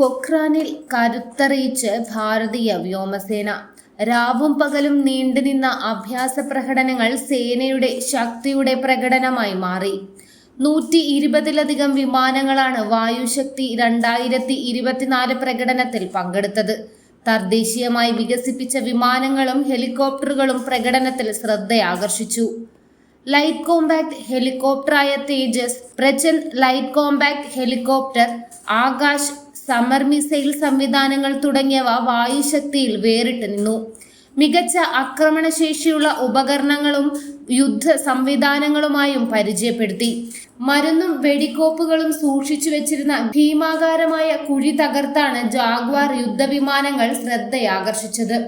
പൊഖ്രാനിൽ കരുത്തറിയിച്ച് ഭാരതീയ വ്യോമസേന. രാവും പകലും നീണ്ടുനിന്ന അഭ്യാസ പ്രകടനങ്ങൾ സേനയുടെ ശക്തിയുടെ പ്രകടനമായി മാറി. നൂറ്റി ഇരുപതിലധികം വിമാനങ്ങളാണ് വായുശക്തി രണ്ടായിരത്തി ഇരുപത്തിനാല് പ്രകടനത്തിൽ പങ്കെടുത്തത്. തദ്ദേശീയമായി വികസിപ്പിച്ച വിമാനങ്ങളും ഹെലികോപ്റ്ററുകളും പ്രകടനത്തിൽ ശ്രദ്ധയാകർഷിച്ചു. Light compact ഹെലികോപ്റ്ററായ Tejas Prachand light compact helicopter Akash Samar missile സംവിധാനങ്ങൾ തുടങ്ങിയവ വായുശക്തിയിൽ വേറിട്ട് നിന്നു. മികച്ച ആക്രമണശേഷിയുള്ള ഉപകരണങ്ങളും യുദ്ധ സംവിധാനങ്ങളുമായും പരിചയപ്പെടുത്തി. മരുന്നും വെടിക്കോപ്പുകളും സൂക്ഷിച്ചു വെച്ചിരുന്ന ഭീമാകാരമായ കുഴി തകർത്താണ് ജാഗ്വാർ യുദ്ധവിമാനങ്ങൾ ശ്രദ്ധയാകർഷിച്ചത്.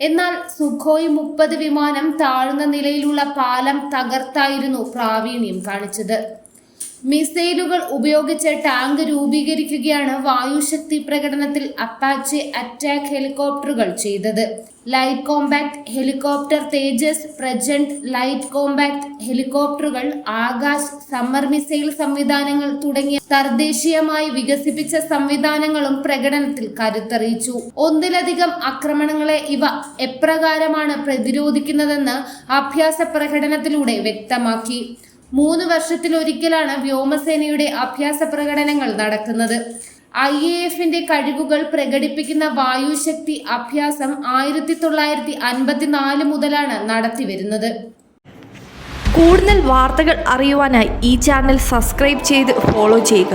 എന്നാൽ സുഖോയ് മുപ്പത് വിമാനം താഴ്ന്ന നിലയിലുള്ള പാലം തകർത്തായിരുന്നു പ്രാവീണ്യം കാണിച്ചത്. മിസൈലുകൾ ഉപയോഗിച്ച് ടാങ്ക് രൂപീകരിക്കുകയാണ് വായുശക്തി പ്രകടനത്തിൽ അപ്പാച്ചെ അറ്റാക്ക് ഹെലികോപ്റ്ററുകൾ ചെയ്തത്. Light compact helicopter Tejas Prachand light compact ഹെലികോപ്റ്ററുകൾ ആകാശ് സമ്മർ മിസൈൽ സംവിധാനങ്ങൾ തുടങ്ങിയ തദ്ദേശീയമായി വികസിപ്പിച്ച സംവിധാനങ്ങളും പ്രകടനത്തിൽ കരുത്തറിയിച്ചു. ഒന്നിലധികം ആക്രമണങ്ങളെ ഇവ എപ്രകാരമാണ് പ്രതിരോധിക്കുന്നതെന്ന് അഭ്യാസ പ്രകടനത്തിലൂടെ വ്യക്തമാക്കി. മൂന്ന് വർഷത്തിലൊരിക്കലാണ് വ്യോമസേനയുടെ അഭ്യാസ പ്രകടനങ്ങൾ നടക്കുന്നത്. ഐ എ എഫിന്റെ കഴിവുകൾ പ്രകടിപ്പിക്കുന്ന വായുശക്തി അഭ്യാസം ആയിരത്തി തൊള്ളായിരത്തി അൻപത്തിനാല് മുതലാണ് നടത്തിവരുന്നത്. കൂടുതൽ വാർത്തകൾ അറിയുവാനായി ഈ ചാനൽ സബ്സ്ക്രൈബ് ചെയ്ത് ഫോളോ ചെയ്യുക.